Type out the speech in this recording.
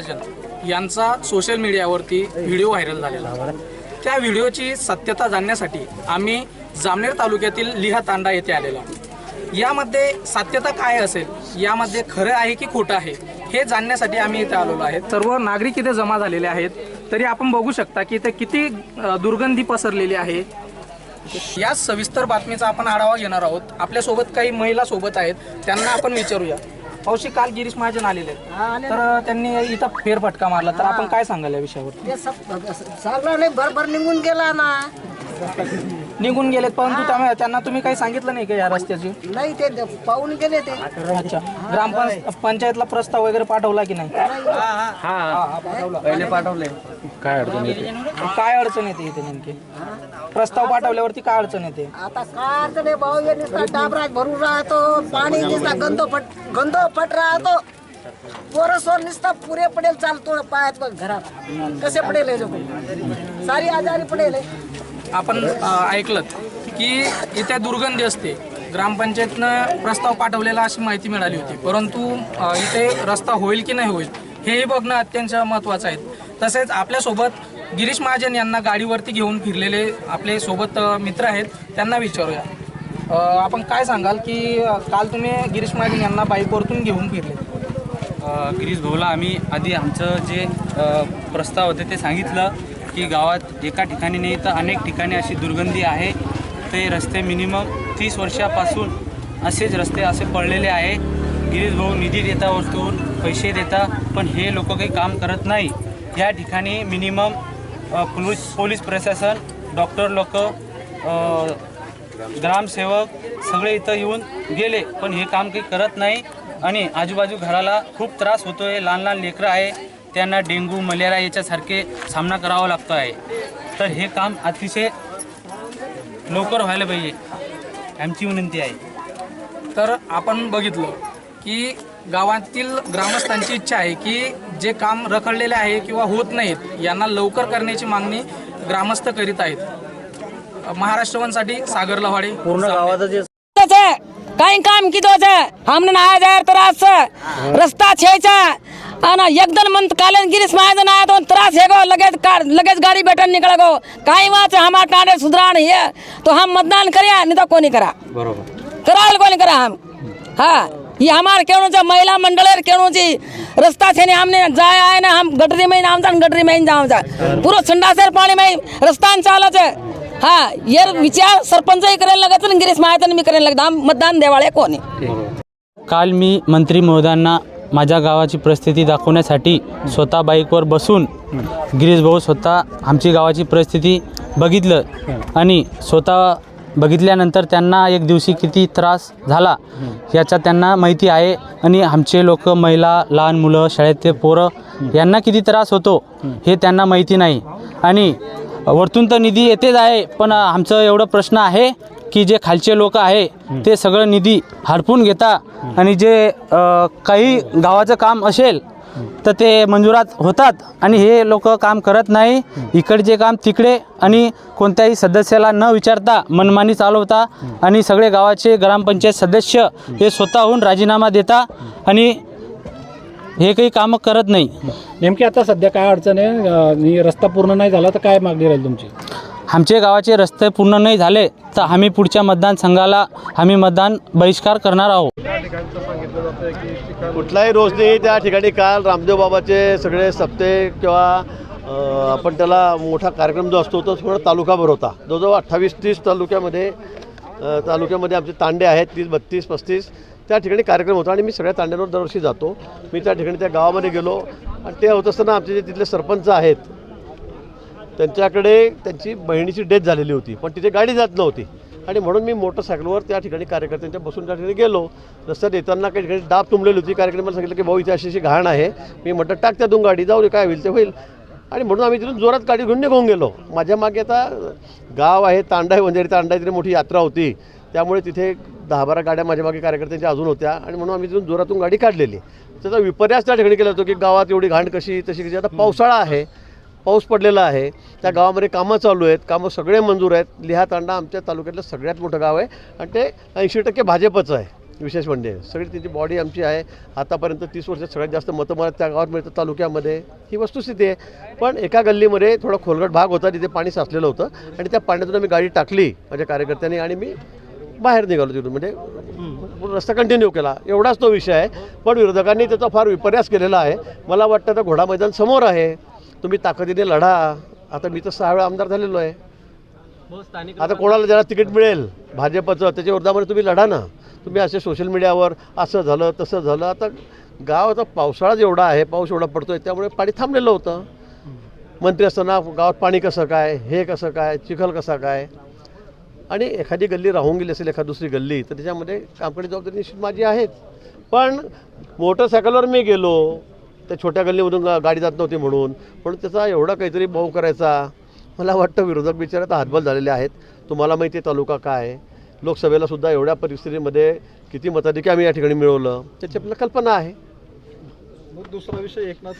महाजन यांचा सोशल मीडियावरती video viral झालेला त्या व्हिडिओची सत्यता जाणण्यासाठी आम्ही जामनेर तालुक्यातील लिहा तांडा येथे आलेलो आहोत. यामध्ये सत्यता काय असेल यामध्ये खरं आहे की खोटं आहे हे जाणण्यासाठी आम्ही इथे आलेलो आहेत. सर्व नागरिक इथे जमा झालेले आहेत. तरी आपण बघू शकता की इथे किती दुर्गंधी पसरलेली आहे. या सविस्तर बातमीचा आपण आढावा घेणार आहोत. आपल्यासोबत काही महिला सोबत आहेत त्यांना आपण विचारूया. पावशी काल गिरीश महाजन आलेले आहेत. तर त्यांनी इथं फेरफटका मारला. तर आपण काय सांगाल या विषयावर ते सब सगळं नाही भरभर निघून गेला ना. निघून गेलेत परंतु त्या- त्यांना तुम्ही काही सांगितलं नाही का या रस्त्याची? नाही ते द- पाहून गेले ते. अच्छा. ग्रामपंच पंचायतला प्रस्ताव वगैरे पाठवला की नाही? पहिले पाठवले. काय अडचण येते? इथे नेमकी? प्रस्ताव पाठवल्यावरती काय अडचण येते? आता काय अडचण आहे भाऊ? हे नुसता भरून राहतो पाणी नुसता गंदो फट गंदो फट राहतो. पोरसवर नुसता पुरे पडेल चालतो पायात बघ घरात. कसे पडेल हे लोक? सारी आजारी पडेल हे. आपण ऐकलं की इथे दुर्गंधी असते. ग्रामपंचायतनं प्रस्ताव पाठवलेला अशी माहिती मिळाली होती. परंतु इथे रस्ता होईल की नाही होईल हेही बघणं अत्यंत महत्त्वाचं आहे. तसेच आपल्यासोबत गिरीश महाजन यांना गाडीवरती घेऊन फिरलेले आपले सोबत मित्र आहेत त्यांना विचारूया. आपण काय सांगाल की काल तुम्ही गिरीश महाजन यांना बाईकवरतून घेऊन फिरले? गिरीश भाऊला आम्ही आधी आमचं जे प्रस्ताव होते ते सांगितलं. की गावात एका ठिकाणी नाही तर अनेक ठिकाणी अशी दुर्गंधी आहे. ते रस्ते मिनिमम तीस वर्षापासून असेच रस्ते असे पडलेले आहे. गिरीश भाऊ निधी देता वस्तूवर पैसे देता पण हे लोक काही काम करत नाही. या ठिकाणी मिनिमम पोलीस पोलीस प्रशासन डॉक्टर लोक ग्रामसेवक सगळे इथं येऊन गेले पण हे काम काही करत नाही. आणि आजूबाजू घराला खूप त्रास होतो आहे लहान लहान लेकरं आहे. त्यांना डेंगू मलेरिया याच्यासारखे सामना करावा लागतो आहे. तर हे काम अतिशय लवकर व्हायला पाहिजे आमची विनंती आहे. तर आपण बघितलं की गावातील ग्रामस्थांची इच्छा आहे की जे काम रखडलेले आहे किंवा होत नाहीत यांना लवकर करण्याची मागणी ग्रामस्थ करीत आहेत. महाराष्ट्रवनसाठी सागर लवाडे पूर्ण गावाचं काही काम किती हमने नहाया जाहिर तर आज रास्ता छेचा. आणि मंत मन गिरिस माय माझं आया तो त्रास हेगो लगेज कार लगेज गाडी बेटन निकळ गो। से हमारे हमार सुधरा सुधराण है। तो हम मतदान करा नहीं तो कोणी करा। बरोबर। कराल नहीं करा हम। हाँ ये हमार केणूच्या महिला मंडळेर केणूची रस्ता नहीं हमने जाया आय ना हम गटरी में आमचा गटरी में जामचा पुरो संडासेर पाणी में रस्तान जाए हा येर विचार सरपंचही करायला गिरिस गिरीश भी मी करायला लागत मतदान देवाळे कोणी काल मी मंत्री मोदना माझ्या गावाची परिस्थिती दाखवण्यासाठी स्वतः बाईकवर बसून गिरीश भाऊ स्वतः आमची गावाची परिस्थिती बघितलं आणि स्वतः बघितल्यानंतर त्यांना एक दिवशी किती त्रास झाला याचा त्यांना माहिती आहे. आणि आमचे लोक महिला लहान मुलं शाळेतले पोरं यांना किती त्रास होतो हे त्यांना माहिती नाही. आणि वरतून तर निधी येतेच आहे पण आमचं एवढं प्रश्न आहे की जे खालचे लोक आहे ते सगळं निधी हडपून घेता आणि जे अ, काही गावाचं काम असेल तर ते मंजुरात होतात. आणि हे लोक काम करत नाही. इकडचे काम तिकडे आणि कोणत्याही सदस्याला न विचारता मनमानी चालवता आणि सगळे गावाचे ग्रामपंचायत सदस्य हे स्वतःहून राजीनामा देता आणि हे काही कामं करत नाही. नेमकी आता सध्या काय अडचण आहे? अं, आणि रस्ता पूर्ण नाही झाला तर काय मागणी राहील तुमची? आमचे गावाचे रस्ते पूर्ण नाही झाले तर आम्ही पुढच्या मतदान संघाला आम्ही मतदान बहिष्कार करणार आहोत. कुठलाही रोज नाही त्या ठिकाणी काल रामदेव बाबाचे सगळे सप्ते किंवा आपण त्याला मोठा कार्यक्रम जो असतो तो थोडा तालुकाभर होता. जवळजवळ अठ्ठावीस तीस तालुक्यामध्ये तालुक्यामध्ये आमचे तांडे आहेत तीस बत्तीस पस्तीस त्या ठिकाणी कार्यक्रम होता आणि मी सगळ्या तांड्यांवर दरवर्षी जातो. मी त्या ठिकाणी त्या गावामध्ये गेलो. आणि ते होत असताना आमचे जे तिथले सरपंच आहेत त्यांच्याकडे त्यांची बहिणीची डेथ झालेली होती पण तिथे गाडी जात नव्हती. आणि म्हणून मी मोटरसायकलवर त्या ठिकाणी कार्यकर्त्यांच्या बसून त्या ठिकाणी गेलो. रस्त्यात येताना काही ठिकाणी डाब तुंबलेली होती. कार्यक्रमाला सांगितलं की भाऊ इथे अशी अशी घाण आहे. मी म्हटलं टाक त्यातून गाडी जाऊ दे काय होईल ते होईल. आणि म्हणून आम्ही तिथून जोरात गाडी घेऊन निघून गेलो. माझ्या मागे आता गाव आहे तांडा आहे वंजारी तांडा तिथे मोठी यात्रा होती. त्यामुळे तिथे दहा बारा गाड्या माझ्या मागे कार्यकर्त्यांच्या अजून होत्या. आणि म्हणून आम्ही तिथून जोरातून गाडी काढलेली. त्याचा विपर्यास त्या ठिकाणी केला होतो की गावात एवढी घाण कशी तशी कशी? आता पावसाळा आहे. पाऊस पडलेला आहे. त्या गावामध्ये कामं चालू आहेत. कामं सगळे मंजूर आहेत. लिहा तांडा आमच्या तालुक्यातलं सगळ्यात मोठं गाव आहे. आणि ते ऐंशी टक्के भाजपचं आहे विशेष म्हणजे. सगळी तिची बॉडी आमची आहे. आतापर्यंत तीस वर्षात सगळ्यात जास्त मतं मला त्या गावात मिळतं तालुक्यामध्ये. ही वस्तुस्थिती आहे. पण एका गल्लीमध्ये थोडा खोलगट भाग होता. तिथे पाणी साचलेलं होतं. आणि त्या पाण्यातून आम्ही गाडी टाकली माझ्या कार्यकर्त्यांनी आणि मी बाहेर निघालो तिथून. म्हणजे रस्ता कंटिन्यू केला. एवढाच तो विषय आहे. पण विरोधकांनी त्याचा फार विपर्यास केलेला आहे. मला वाटतं तर घोडा मैदान समोर आहे. तुम्ही ताकदीने लढा. आता मी तर सहा वेळा आमदार झालेलो आहे. आता कोणाला ज्याला तिकीट मिळेल भाजपचं त्याच्या विरोधामध्ये तुम्ही लढा ना. तुम्ही असे सोशल मीडियावर असं झालं तसं झालं. आता गाव आता पावसाळा जेवढा आहे पाऊस एवढा पडतोय त्यामुळे पाणी थांबलेलं होतं. मंत्री असताना गावात पाणी कसं काय हे कसं काय चिखल कसा काय? आणि एखादी गल्ली राहून गेली असेल एखादी दुसरी गल्ली तर त्याच्यामध्ये कामकडी जबाबदारी निश्चित माझी आहेच. पण मोटरसायकलवर मी गेलो त्या छोट्या गल्लीमधून गाडी जात नव्हती म्हणून. पण त्याचा एवढा काहीतरी भाऊ करायचा मला वाटतं विरोधक बिचारे आता हातबल झालेले आहेत. तुम्हाला माहिती आहे तालुका काय आहे. लोकसभेला सुद्धा एवढ्या परिस्थितीमध्ये किती मताधिक्य आम्ही या ठिकाणी मिळवलं त्याची आपल्याला कल्पना आहे. मग दुसरा विषय एकनाथ